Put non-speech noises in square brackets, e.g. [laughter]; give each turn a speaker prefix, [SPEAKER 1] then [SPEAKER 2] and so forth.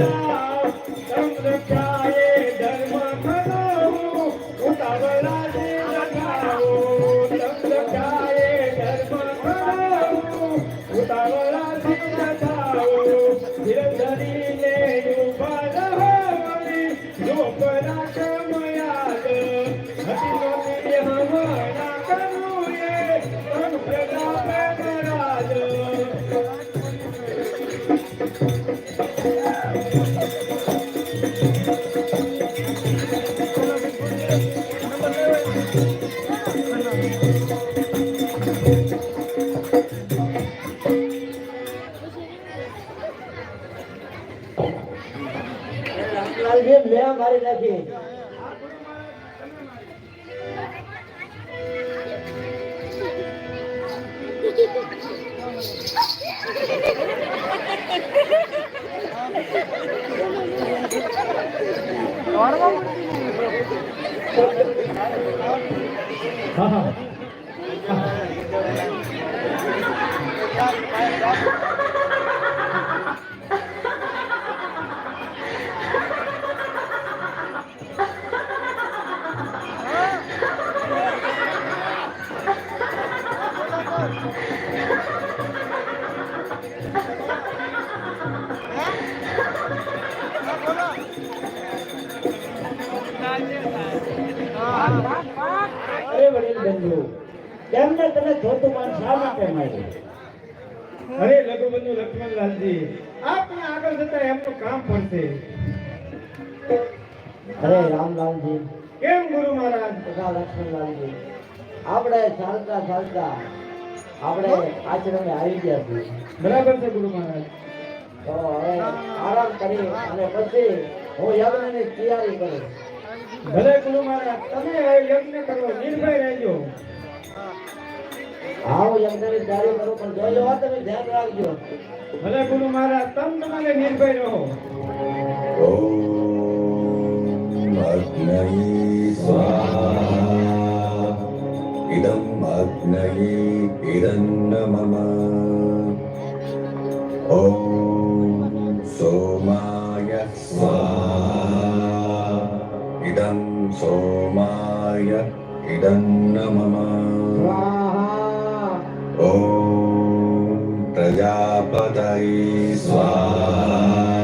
[SPEAKER 1] Come to
[SPEAKER 2] the হ্যাঁ [laughs] হ্যাঁ [laughs] [laughs] તેમને તમે ધોતું માન શા માટે માર્યું?
[SPEAKER 1] અરે લઘુબંધુ લક્ષ્મણલાલજી આપને આગળ જતા એમનું કામ પડશે.
[SPEAKER 2] અરે રામલાલજી
[SPEAKER 1] કેમ ગુરુ મહારાજ?
[SPEAKER 2] તથા લક્ષ્મણલાલજી આપણે ચાલતા ચાલતા આપણે આશ્રમે આવી ગયા છીએ.
[SPEAKER 1] બરાબર છે ગુરુ મહારાજ.
[SPEAKER 2] તો હવે આરામ કરી અને પછી હું યજ્ઞની તૈયારી કરું.
[SPEAKER 1] ભલે ગુરુ મહારાજ તમે યજ્ઞ કરો નિર્ભય રહેજો.
[SPEAKER 2] હા હું યજ્ઞની તૈયારી કરું પણ જોજો તમે ધ્યાન રાખજો.
[SPEAKER 1] ભલે ગુરુ મહારાજ તમ તમારે નિર્ભય રહો.
[SPEAKER 3] ઓમ સ્વાહા. ઇદમ અગ્નય idannamama om somaya swaha. Idam somaya idannamama
[SPEAKER 2] swaha
[SPEAKER 3] om prajapatai swaha.